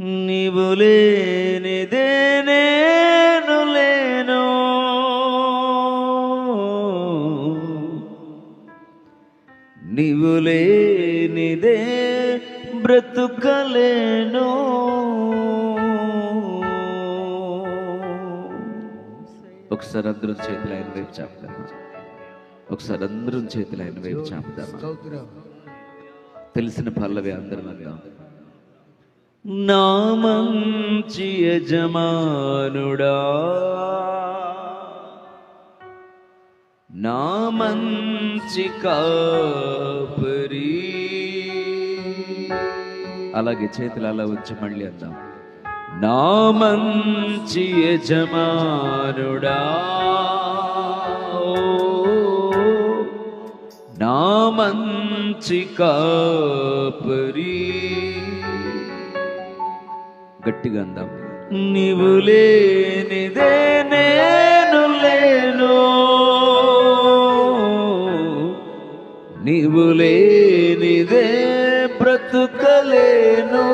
నీవు లేనిదే నేను లేను. నీవు లేనిదే బ్రతుకలేను. ఒకసారి అందరం చేతులు ఆయన వైపు చాపుదామా? ఒకసారి అందరం చేతులు ఆయన వైపు చాపుదామా? తెలిసిన పల్లవి అందరం అందాం నా చియజమానుడా నామం నా అలాగే చేతులు అలా వచ్చి మళ్ళీ అందాం. నా చియజమానుడా నామం ఓ, గట్టిగా అందాం నీవు లేనిదే నేను లేను. నీవు లేనిదే బ్రతుకలేను.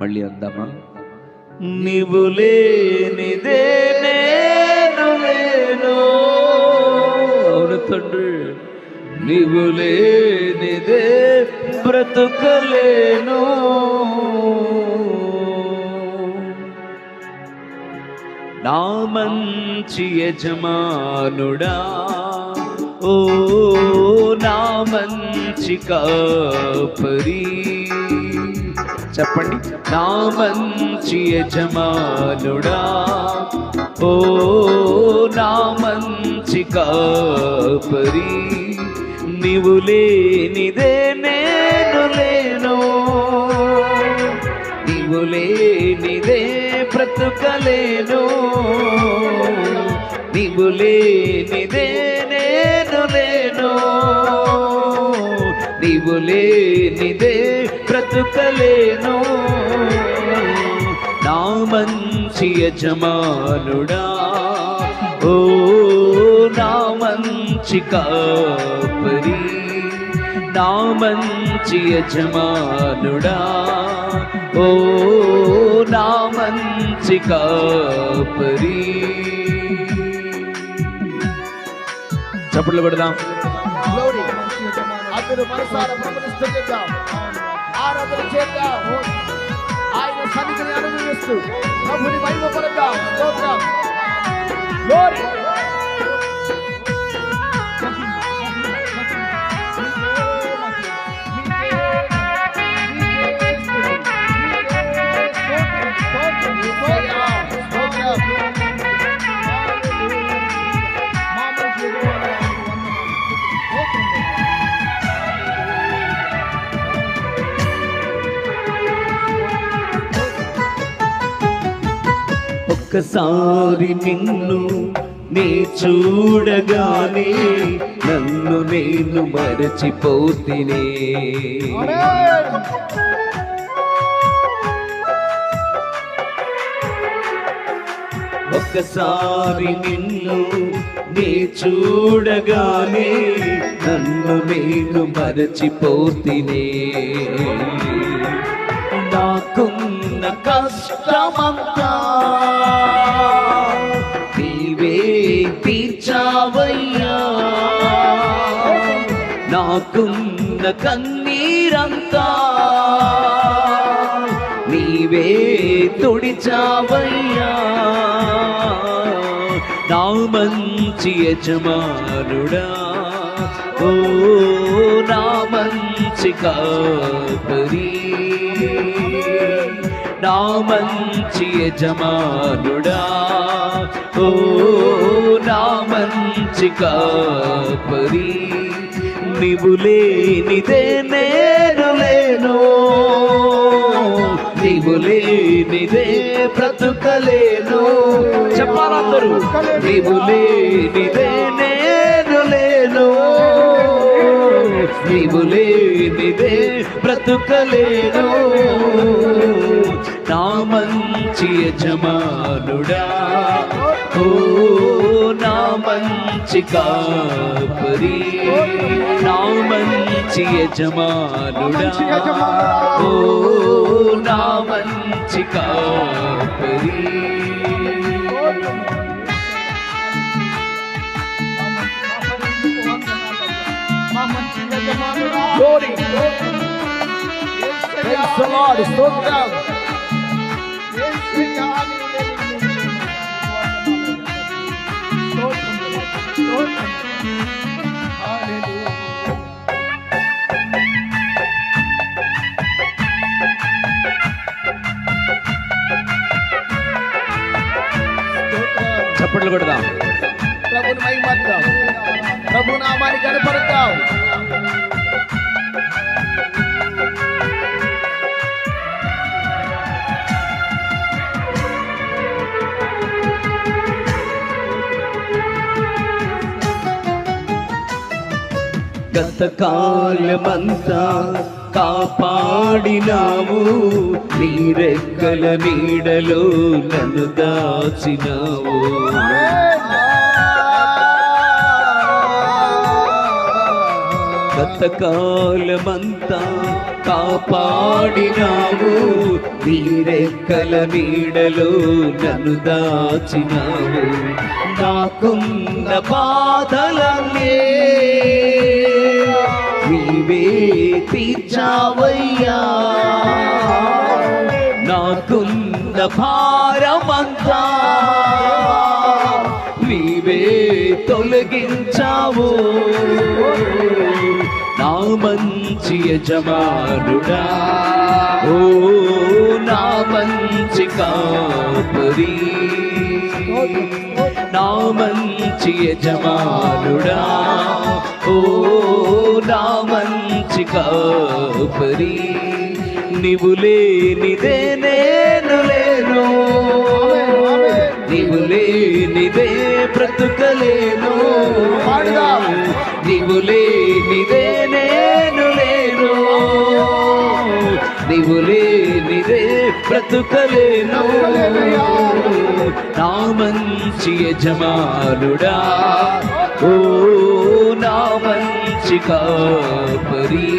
మళ్ళీ అందామా? నీవు లేనిదే నేను లేను. అవును తండ్రి. నీవు లేనిదే బ్రతుకలేను. నా మంచి యజమానుడా ఓ నా మంచి కాపరి. చెప్పండి నా మంచి యజమానుడా ఓ నా మంచి కాపరీ. నీవు లేనిదే నేను లేను. నీవు లేనిదే బ్రతుకలేను. నీవు లేనిదే నేను లేను. నీవు లేనిదే బ్రతుకలేను. నా మంచి యజమానుడా ఓ నా మంచి కాపరి నా మంచి యజమానుడా ఓ నా కాపరి చప్పట్లు పెడదాం అందరూ మనసారా ఆరాధన చేద్దాం. ఆయన సన్నిధిని అనుభవిస్తూ ప్రభుని ఒక్కసారి నిన్ను నీ చూడగానే నన్ను నేను మరచిపోతినే. ఒక్కసారి నిన్ను నీ చూడగానే నన్ను నేను మరచిపోతినే. నాకున్న కష్టమంతా తీర్చావయ్యా నాకున్న కన్నీరంతా నీవే తుడిచావయ్యా నా మంచి యజమానుడా. ఓ నా మంచి కాపరి. నా మంచి యజమానుడా. ఓ నా మంచి కాపరి. నీవు లేనిదే నేను లేను. నీవు లేనిదే బ్రతుకలేను. చెప్పాలందరూ నీవు లేనిదే నేను లేను. నీవు లేనిదే బ్రతుకలేను. మంచి యజమానుడా. ఓ నా మంచి కాపరి. నా మంచి యజమానుడా. ఓ నా మంచి కాపరి. Glory. Praise the Lord. స్తోత్రం. చప్పట్లు కొడదాం ప్రభుని మహిమద్దాం ప్రభు నామాన్ని కనపడతాం గతకాలమంతా కాపాడినావు. నీరెక్కల నీడలో నన్ను దాచినావు. గతకాలమంతా కాపాడినావు. నీరెక్కల నీడలో నన్ను దాచినావు. నాకున్న బాధలన్నీ తీర్చావయ్యా నాకున్న భారమంతా నీవే తొలగించావు. నా మంచి యజమానుడా. ఓ నా మంచి కాపురీ. మంచి యజమానుడా. ఓ నా మంచి కాపరి నీవు లేనిదే నేను లేను. నీవు లేనిదే బ్రతుకలేను. బ్రతుకలేను. నా మంచి యజమానుడా ఓ నా మంచి కాపరీ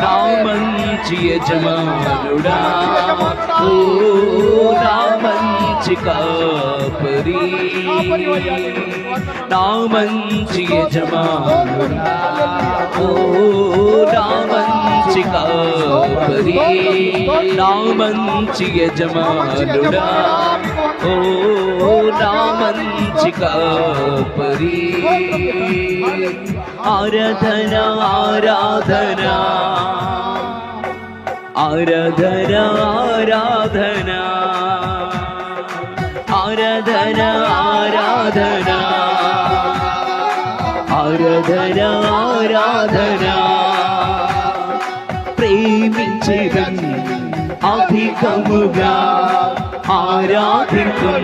నా మంచి యజమానుడా ఓ నా మంచి కాపరి నా మంచి యజమానుడా ఓ నా మంచి కాపరి నా మంచి యజమానుడా ఓ నా మంచి కాపరి. ఆరాధన ఆరాధన ఆరాధన ఆరాధన ఆరాధన ఆరాధన ఆరాధన ఆరాధన ప్రేమించేదన్ అధికముగా ఆరాధించు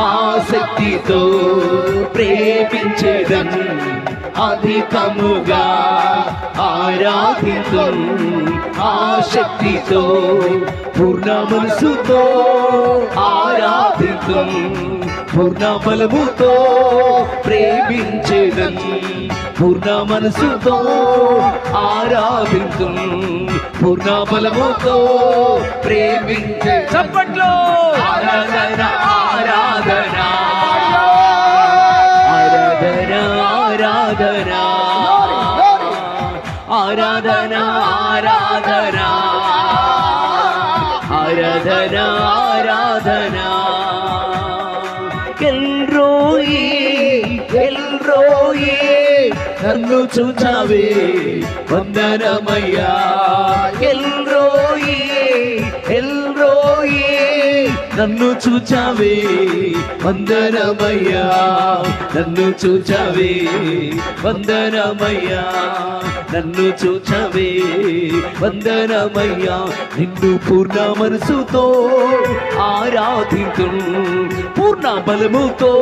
ఆసక్తితో ప్రేమించేదన్ అధికముగా ఆరాధించు. ఆసక్తితో పూర్ణ మనసుతో ఆరాధించు. పూర్ణ బలముతో ప్రేమించేదన్ పూర్ణ మనసుతో ఆరాధించు. పూర్ణ బలముతో ప్రేమించే చప్పట్లో! ఆరాధన ആരാധന? ആരാധന ആരാധന? ആരാധന ആരാധന? ആരാധന ആരാധന? എൽറോയി എൽറോയി నన్ను చూచావే నన్ను చూచావే వందరమయ్యా నన్ను చూచావే వందరమయ్యా నన్ను చూచవే. వందనమయ్యా నిన్ను పూర్ణ మనసుతో ఆరాధించు పూర్ణ బలముతో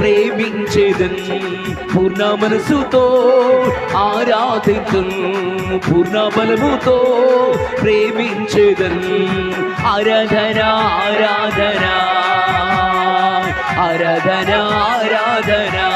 ప్రేమించేదన్ పూర్ణ మనసుతో ఆరాధించు పూర్ణ బలముతో ప్రేమించేదన్. ఆరాధన ఆరాధన ఆరాధన ఆరాధన.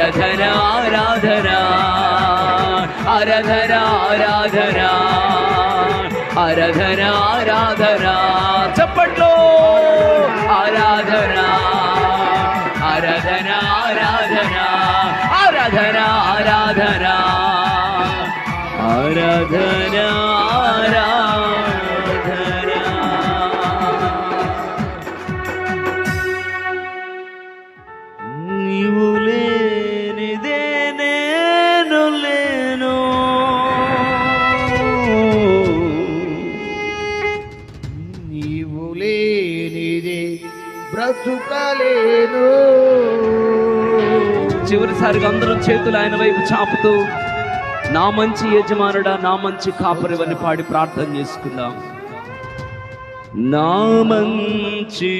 ആരാധന ആരാധന. ആരാധന ആരാധന. ആരാധന ആരാധന. ചപ്പട്ടോ. ആരാധന. ആരാധന ആരാധന. ആരാധന ആരാധന. ആരാധന ആരാധന. బ్రతుకలేను. చివరిసారిగా అందరం చేతులు ఆయన వైపు చాపుతూ నా మంచి యజమానుడా నా మంచి కాపరివని పాడి ప్రార్థన చేసుకుందాం. నా మంచి